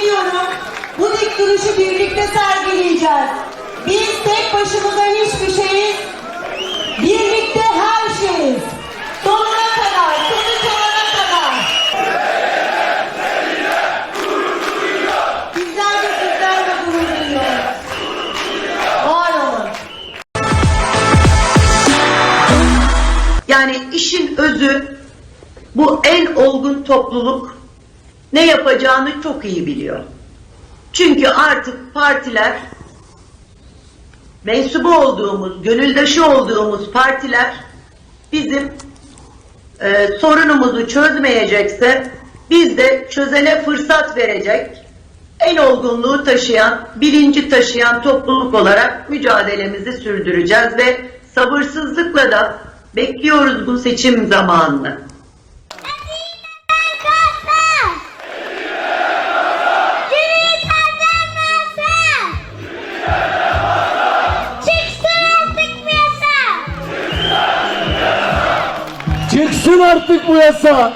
demokratik duruşu birlikte sergileyeceğiz. Biz tek başımıza hiçbir şeyiz. Birlikte her şeyiz. Sonuna kadar, sonu sonuna kadar. Bizler de sizlerle gurur duyuyoruz. Yani işin özü bu en olgun topluluk ne yapacağını çok iyi biliyor. Çünkü artık partiler mensubu olduğumuz, gönüldaşı olduğumuz partiler bizim e, sorunumuzu çözmeyecekse biz de çözene fırsat verecek en olgunluğu taşıyan, bilinci taşıyan topluluk olarak mücadelemizi sürdüreceğiz ve sabırsızlıkla da bekliyoruz bu seçim zamanını. Çıksın artık bu yasa.